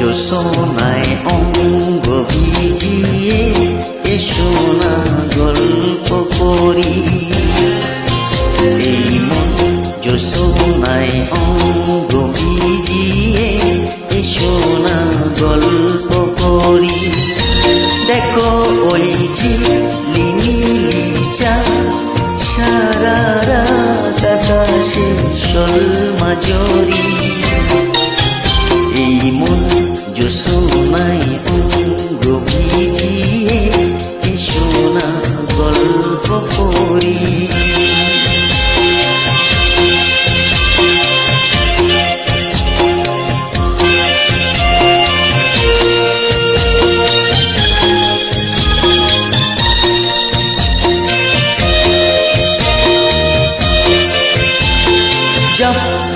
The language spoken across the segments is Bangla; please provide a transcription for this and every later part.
জোসনায় অঙ্গ ভিজিয়ে এসো না গল্প করি এই মন জোসনায় অঙ্গ ভিজিয়ে এসো না গল্প করি দেখো ওই ঝিলিনি চা সারা রাত আকাশে সল মাজরি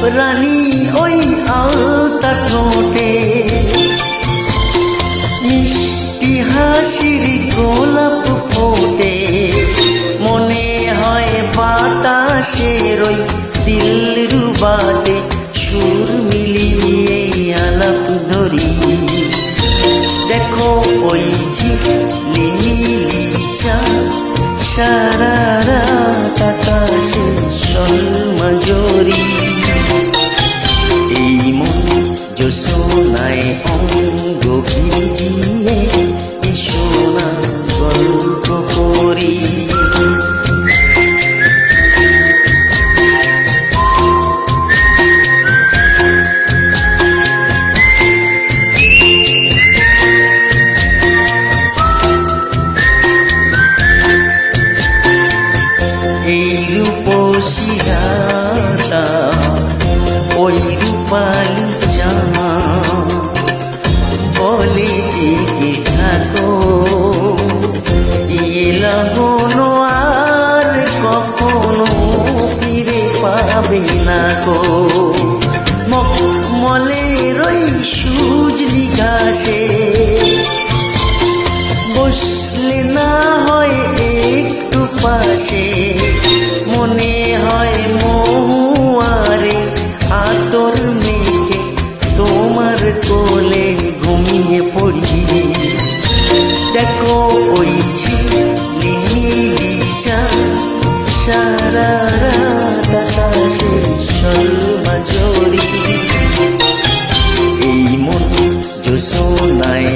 রানী ওই আলতা ঠোঁটে। মিষ্টি হাসির গোলাপ ফোটে। মনে হয় বাতাসের ওই দিল রুবাতে সুর মিলিয়ে। রূপসিরাতা ওই রূপালি জামা। বলে জেগে থাকো এ লগনো আর কখনো ফিরে পাবে না গো। মলের ওই সুজলি ঘাসে বসলে না হয় একটু পাশে। সারা রাত আকাশের সলমা জড়ি। এই মন জোসো নাই